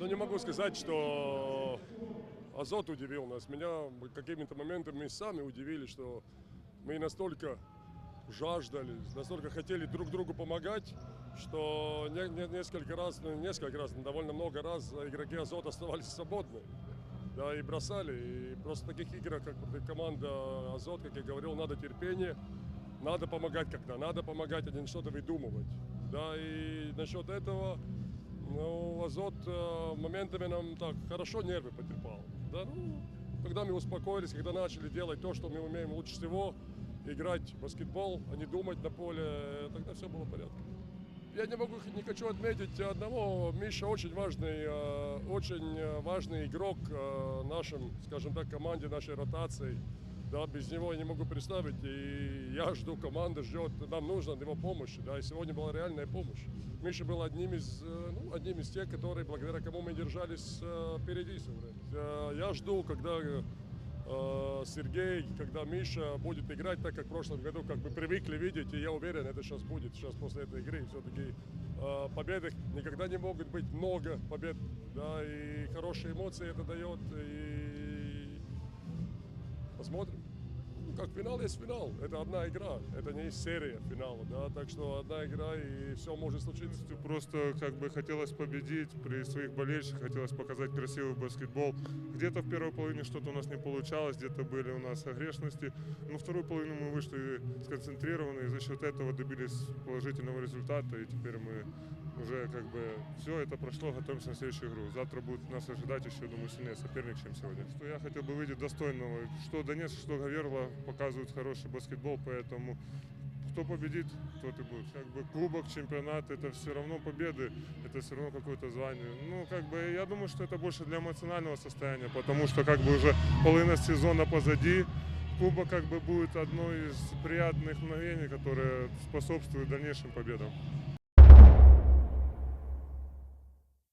Ну, не могу сказать, что Азот удивил нас. Меня какими-то моментами сами удивили, что мы настолько жаждали, настолько хотели друг другу помогать, что не- не- несколько раз, ну, не несколько раз, но довольно много раз игроки Азот оставались свободны. Да, и бросали. И просто в таких играх, как команда Азот, как я говорил, надо терпение, надо помогать, когда надо помогать, а не что-то выдумывать. Да, и насчет этого, ну, Азот э, моментами нам так хорошо нервы потерпал. Да, ну, когда мы успокоились, когда начали делать то, что мы умеем лучше всего, играть в баскетбол, а не думать на поле, э, тогда все было в порядке. Я не могу, не хочу отметить одного. Миша очень важный, э, очень э, важный игрок э, нашим, скажем так, команде, нашей ротации. Да, без него я не могу представить. И я жду, команда ждет, нам нужна его помощь. Да, и сегодня была реальная помощь. Миша был одним из, э, ну, одним из тех, которые, благодаря кому мы держались впереди все время. Я жду, когда э, Сергей, когда Миша будет играть так, как в прошлом году, как мы привыкли видеть, и я уверен, это сейчас будет, сейчас после этой игры все-таки э, победы никогда не могут быть много побед, да, и хорошие эмоции это дает, и посмотрим. Как финал есть финал, это одна игра, это не серия финала, да, так что одна игра и все может случиться. Просто как бы хотелось победить при своих болельщиках, хотелось показать красивый баскетбол. Где-то в первой половине что-то у нас не получалось, где-то были у нас огрешности. Но вторую половину мы вышли сконцентрированы и за счет этого добились положительного результата. И теперь мы уже как бы все это прошло, готовимся на следующую игру. Завтра будет нас ожидать еще, думаю, сильнее соперник, чем сегодня. Что я хотел бы видеть достойного. Что Донецк, что Гаверла показывают хороший баскетбол, поэтому кто победит, тот и будет. Как бы кубок, чемпионат, это все равно победы, это все равно какое-то звание. Ну, как бы, я думаю, что это больше для эмоционального состояния, потому что как бы уже половина сезона позади, кубок как бы будет одно из приятных мгновений, которые способствуют дальнейшим победам.